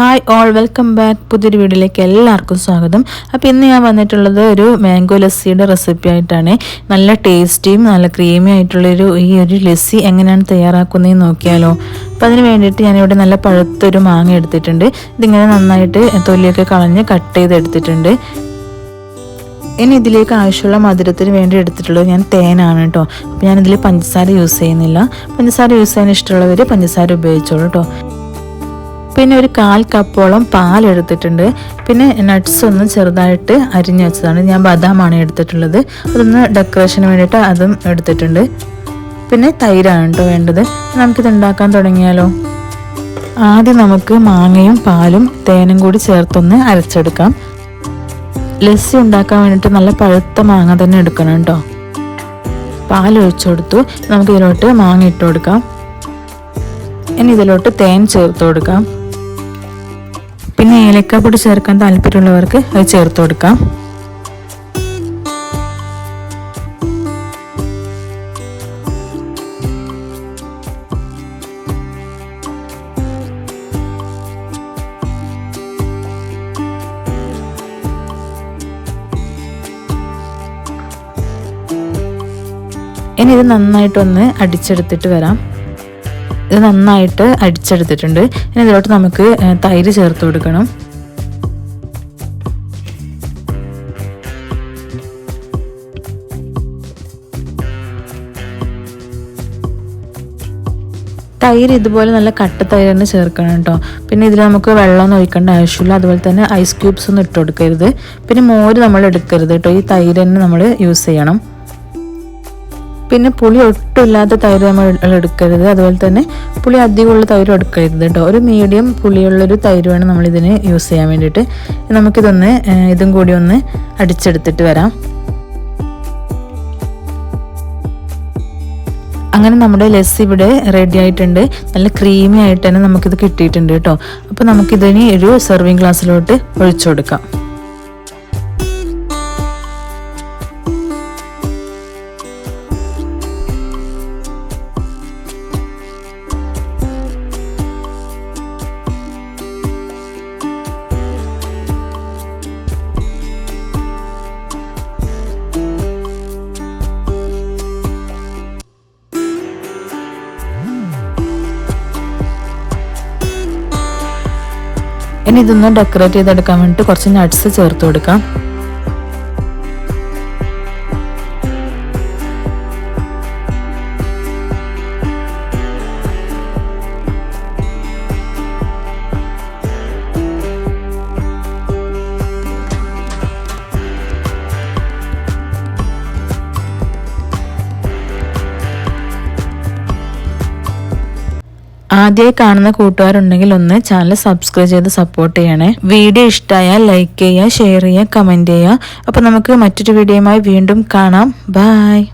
Hi all welcome back പുതിയൊരു വീഡിയോയിലേക്ക് എല്ലാവർക്കും സ്വാഗതം. അപ്പോൾ ഇന്ന് ഞാൻ വന്നിട്ടുള്ളത് ഒരു മാംഗോ ലസ്സിയുടെ റെസിപ്പി ആയിട്ടാണ്. നല്ല ടേസ്റ്റിയും നല്ല ക്രീമി ആയിട്ടുള്ളൊരു ഈ ഒരു ലസ്സി എങ്ങനെയാണ് തയ്യാറാക്കുന്നതെന്ന് നോക്കിയാലോ. അപ്പോൾ അതിന് വേണ്ടിയിട്ട് ഞാനിവിടെ നല്ല പഴുത്തൊരു മാങ്ങ എടുത്തിട്ടുണ്ട്. ഇതിങ്ങനെ നന്നായിട്ട് തൊലിയൊക്കെ കളഞ്ഞ് കട്ട് ചെയ്തെടുത്തിട്ടുണ്ട്. ഇനി ഇതിലേക്ക് ആവശ്യമുള്ള മധുരത്തിന് വേണ്ടി എടുത്തിട്ടുള്ളത് ഞാൻ തേനാണ് കേട്ടോ അപ്പോൾ ഞാനിതിൽ പഞ്ചസാര യൂസ് ചെയ്യുന്നില്ല. പഞ്ചസാര യൂസ് ചെയ്യാൻ ഇഷ്ടമുള്ളവർ പഞ്ചസാര ഉപയോഗിച്ചോളൂ കേട്ടോ പിന്നെ ഒരു കാൽ കപ്പോളം പാൽ എടുത്തിട്ടുണ്ട്. പിന്നെ നട്ട്സ് ഒന്ന് ചെറുതായിട്ട് അരിഞ്ഞു വെച്ചതാണ്. ഞാൻ ബദാമാണ് എടുത്തിട്ടുള്ളത്. അതൊന്ന് ഡെക്കറേഷന് വേണ്ടിയിട്ട് അതും എടുത്തിട്ടുണ്ട്. പിന്നെ തൈരാണ് കേട്ടോ വേണ്ടത്. നമുക്കിത് ഉണ്ടാക്കാൻ തുടങ്ങിയാലോ? ആദ്യം നമുക്ക് മാങ്ങയും പാലും തേനും കൂടി ചേർത്തൊന്ന് അരച്ചെടുക്കാം. ലസ്സി ഉണ്ടാക്കാൻ വേണ്ടിയിട്ട് നല്ല പഴുത്ത മാങ്ങ തന്നെ എടുക്കണം കേട്ടോ. പാൽ ഒഴിച്ചു കൊടുത്തു. നമുക്ക് ഇതിലോട്ട് മാങ്ങ ഇട്ട് കൊടുക്കാം. ഇനി ഇതിലോട്ട് തേൻ ചേർത്ത് കൊടുക്കാം. പിന്നെ ഏലക്കാപ്പൊടി ചേർക്കാൻ താല്പര്യമുള്ളവർക്ക് അത് ചേർത്ത് കൊടുക്കാം. ഇനി ഇത് നന്നായിട്ടൊന്ന് അടിച്ചെടുത്തിട്ട് വരാം. ഇത് നന്നായിട്ട് അടിച്ചെടുത്തിട്ടുണ്ട്. ഇനി ഇതിലോട്ട് നമുക്ക് തൈര് ചേർത്ത് കൊടുക്കണം. തൈര് ഇതുപോലെ നല്ല കട്ട തൈര് തന്നെ ചേർക്കണം കേട്ടോ. പിന്നെ ഇതിൽ നമുക്ക് വെള്ളമൊന്നും ഒഴിക്കേണ്ട ആവശ്യമില്ല. അതുപോലെ തന്നെ ഐസ് ക്യൂബ്സ് ഒന്നും ഇട്ട് കൊടുക്കരുത്. പിന്നെ മോര് നമ്മൾ എടുക്കരുത് കേട്ടോ. ഈ തൈര് തന്നെ നമ്മൾ യൂസ് ചെയ്യണം. പിന്നെ പുളി ഒട്ടുമില്ലാത്ത തൈര് നമ്മൾ എടുക്കരുത്. അതുപോലെ തന്നെ പുളി അധികമുള്ള തൈര് എടുക്കരുത് കേട്ടോ ഒരു മീഡിയം പുളിയുള്ളൊരു തൈര് വേണം നമ്മൾ ഇതിന് യൂസ് ചെയ്യാൻ വേണ്ടിയിട്ട്. നമുക്കിതൊന്ന് ഇതും കൂടി ഒന്ന് അടിച്ചെടുത്തിട്ട് വരാം. അങ്ങനെ നമ്മുടെ ലെസ് ഇവിടെ റെഡി ആയിട്ടുണ്ട്. നല്ല ക്രീമി ആയിട്ട് തന്നെ നമുക്കിത് കിട്ടിയിട്ടുണ്ട് കേട്ടോ അപ്പോൾ നമുക്കിതിന് ഒരു സെർവിങ് ഗ്ലാസ്സിലോട്ട് ഒഴിച്ചു കൊടുക്കാം. ഇനി ഇതൊന്ന് ഡെക്കറേറ്റ് ചെയ്തെടുക്കാൻ വേണ്ടിയിട്ട് കുറച്ച് നട്ട്സ് ചേർത്ത് കൊടുക്കാം. ആദ്യമായി കാണുന്ന കൂട്ടുകാരുണ്ടെങ്കിൽ ഒന്ന് ചാനൽ സബ്സ്ക്രൈബ് ചെയ്ത് സപ്പോർട്ട് ചെയ്യണേ. വീഡിയോ ഇഷ്ടമായാൽ ലൈക്ക് ചെയ്യുക ഷെയർ ചെയ്യുക കമന്റ് ചെയ്യുക അപ്പോൾ നമുക്ക് മറ്റൊരു വീഡിയോയുമായി വീണ്ടും കാണാം. ബായ്